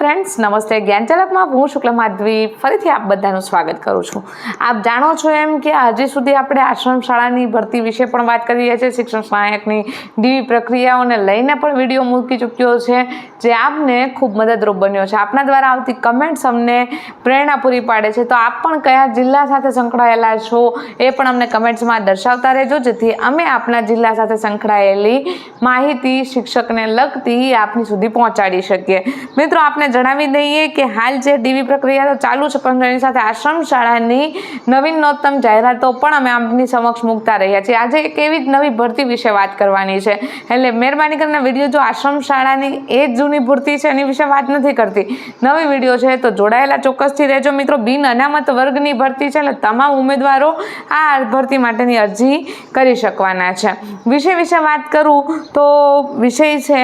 Friends નમસ્તે. જ્ઞાનચલકમાં હું શુક્લ માધવી. ફરીથી આપ બધાનું સ્વાગત કરું છું. આપ જાણો છો એમ કે હજી સુધી આપણે આશ્રમ શાળાની ભરતી વિશે પણ વાત કરી રહ્યા છીએ. શિક્ષણ સહાયકની ડીવી પ્રક્રિયાઓને લઈને પણ વીડિયો મૂકી ચૂક્યો છે, જે આપને ખૂબ મદદરૂપ બન્યો છે. આપના દ્વારા આવતી કમેન્ટ્સ અમને પ્રેરણા પૂરી પાડે છે. તો આપ પણ કયા જિલ્લા સાથે સંકળાયેલા છો એ પણ અમને કમેન્ટ્સમાં દર્શાવતા રહેજો. જેથી અમે આપના જિલ્લા સાથે સંકળાયેલી માહિતી શિક્ષકને લગતી આપની સુધી પહોંચાડી શકીએ. મિત્રો, આપને જણાવી દઈએ કે હાલ જે ડીવી પ્રક્રિયા તો ચાલુ છે પરંતુ એની સાથે આશ્રમ શાળાની નવીન નોતમ જાહેરાતો પણ અમે આપની સમક્ષ મૂકતા રહ્યા છીએ. આજે એક એવી જ નવી ભરતી વિશે વાત કરવાની છે. એટલે મહેરબાની કરીને વીડિયો જો આશ્રમ શાળાની એ જ જૂની ભરતી છે, એની વિશે વાત નથી કરતી. નવી વીડિયો છે તો જોડાયેલા ચોક્કસથી રહેજો મિત્રો. બિન અનામત વર્ગની ભરતી છે, એટલે તમામ ઉમેદવારો આ ભરતી માટેની અરજી કરી શકવાના છે. વિષય વિશે વાત કરું તો વિષય છે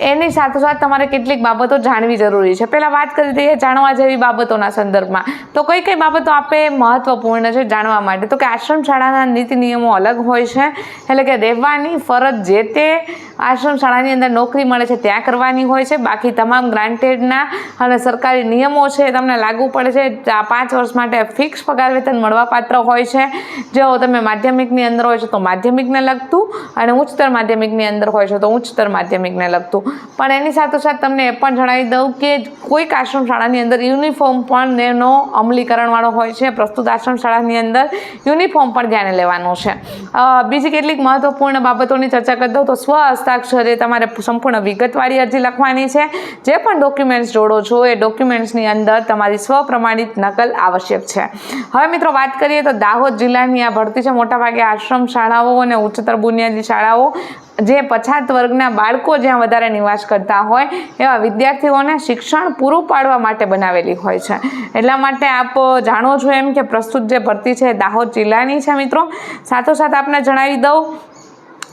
એની સાથોસાથ તમારે કેટલીક બાબતો જાણવી જરૂરી છે. પહેલાં વાત કરી દઈએ જાણવા જેવી બાબતોના સંદર્ભમાં. તો કઈ કઈ બાબતો આપે મહત્વપૂર્ણ છે જાણવા માટે? તો કે આશ્રમ શાળાના નીતિ નિયમો અલગ હોય છે. એટલે કે રહેવાની ફરજ જે તે આશ્રમ શાળાની અંદર નોકરી મળે છે ત્યાં કરવાની હોય છે. બાકી તમામ ગ્રાન્ટેડના અને સરકારી નિયમો છે એ તમને લાગુ પડે છે. પાંચ વર્ષ માટે ફિક્સ પગાર વેતન મળવાપાત્ર હોય છે. જો તમે માધ્યમિકની અંદર હોય છો તો માધ્યમિકને લગતું અને ઉચ્ચતર માધ્યમિકની અંદર હોય છે તો ઉચ્ચતર માધ્યમિકને લગતું. પણ એની સાથોસાથ તમને એ પણ જણાવી દઉં કે કોઈક આશ્રમ શાળાની અંદર યુનિફોર્મ પણ એનો અમલીકરણવાળો હોય છે. પ્રસ્તુત આશ્રમ શાળાની અંદર યુનિફોર્મ પણ ધ્યાને લેવાનો છે. બીજી કેટલીક મહત્વપૂર્ણ બાબતોની ચર્ચા કરી દઉં તો સ્વ હસ્તાક્ષરે તમારે સંપૂર્ણ વિગતવાળી અરજી લખવાની છે. જે પણ ડોક્યુમેન્ટ્સ જોડો છો, એ ડોક્યુમેન્ટ્સની અંદર તમારી સ્વપ્રમાણિત નકલ આવશ્યક છે. હવે મિત્રો વાત કરીએ તો દાહોદ જિલ્લાની આ ભરતી છે. મોટાભાગે આશ્રમ શાળાઓ અને ઉચ્ચતર બુનિયાદી શાળાઓ જે પછાત વર્ગના બાળકો જ્યાં વધારે નિવાસ કરતા હોય, એવા વિદ્યાર્થીઓને શિક્ષણ પૂરું પાડવા માટે બનાવેલી હોય છે. એટલા માટે આપ જાણો છો એમ કે પ્રસ્તુત જે ભરતી છે દાહોદ જિલ્લાની છે મિત્રો. સાથોસાથ આપને જણાવી દઉં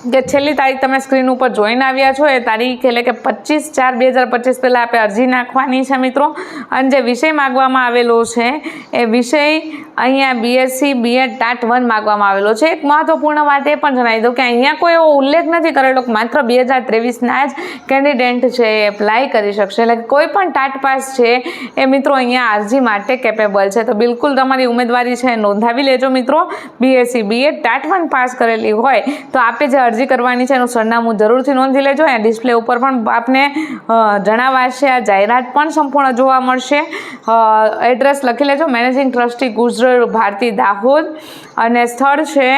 કે છેલ્લી તારીખ તમે સ્ક્રીન ઉપર જોઈને આવ્યા છો, એ તારીખ એટલે કે પચીસ ચાર બે હજાર પચીસ પહેલાં આપણે અરજી નાખવાની છે મિત્રો. અને જે વિષય માગવામાં આવેલો છે, એ વિષય અહીંયા બીએસસી બીએડ ટાટ વન માગવામાં આવેલો છે. એક મહત્વપૂર્ણ વાત એ પણ જણાવી દઉં કે અહીંયા કોઈ એવો ઉલ્લેખ નથી કરેલો કે માત્ર બે હજાર ત્રેવીસના જ કેન્ડિડેટ છે એ એપ્લાય કરી શકશે. એટલે કોઈ પણ ટાટ પાસ છે, એ મિત્રો અહીંયા અરજી માટે કેપેબલ છે. તો બિલકુલ તમારી ઉમેદવારી છે નોંધાવી લેજો મિત્રો. BSc BEd TAT one pass કરેલી હોય, તો આપે જે અરજી કરવાની છે, એનું સરનામું જરૂરથી નોંધી લેજો. અહીંયા ડિસ્પ્લે ઉપર પણ આપને જણાવાશે. આ જાહેરાત પણ સંપૂર્ણ જોવા મળશે. એડ્રેસ લખી લેજો. Managing trustee Gujarat Bharati Dahod. અને સ્થળ છે,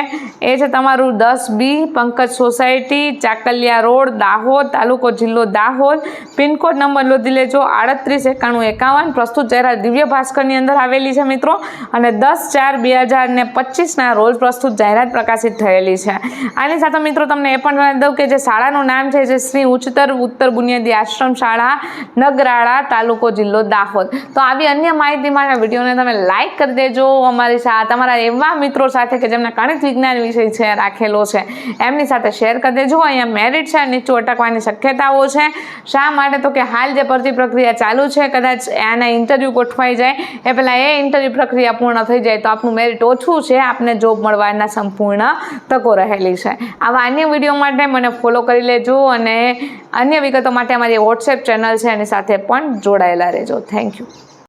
એ છે તમારું દસ B Pankaj society, Chakaliya road, Dahod, તાલુકો જિલ્લો દાહોદ. પિનકોડ નંબર લોધી લેજો. આડત્રીસ એકાણું એકાવન. પ્રસ્તુત જાહેરાત દિવ્ય ભાસ્કરની અંદર આવેલી છે, મિત્રો. અને દસ ચાર બે હજાર ને પચીસના રોજ પ્રસ્તુત જાહેરાત પ્રકાશિત થયેલી છે. આની સાથે, મિત્રો તમને એ પણ જણાવી દઉં કે જે શાળાનું નામ છે, જે શ્રી ઉચ્ચતર ઉત્તર બુનિયાદી આશ્રમ શાળા, નગરાળા તાલુકો જિલ્લો દાહોદ. તો આવી અન્ય માહિતી માટે વિડીયોને તમે લાઇક કરી દેજો અમારી સાથે તમારા એવા મિત્રો સાથે કે જેમને ગણિત વિજ્ઞાન વિષય છે, રાખેલો છે, એમની સાથે શેર કરી દેજો. અહીંયા મેરિટ છે, નીચું અટકવાની શક્યતાઓ છે. શા માટે? તો કે હાલ જે ભરતી પ્રક્રિયા ચાલુ છે, કદાચ એના ઇન્ટરવ્યૂ ગોઠવાઈ જાય. એ પહેલાં એ ઇન્ટરવ્યૂ પ્રક્રિયા પૂર્ણ થઈ જાય તો આપનું મેરિટ ઓછું છે. આપને જોબ મળવાના સંપૂર્ણ તકો રહેલી છે. આવા અન્ય વીડિયો માટે મને ફોલો કરી લેજો અને અન્ય વિગતો માટે અમારી વોટ્સએપ ચેનલ છે, એની સાથે પણ જોડાયેલા રહેજો. Thank you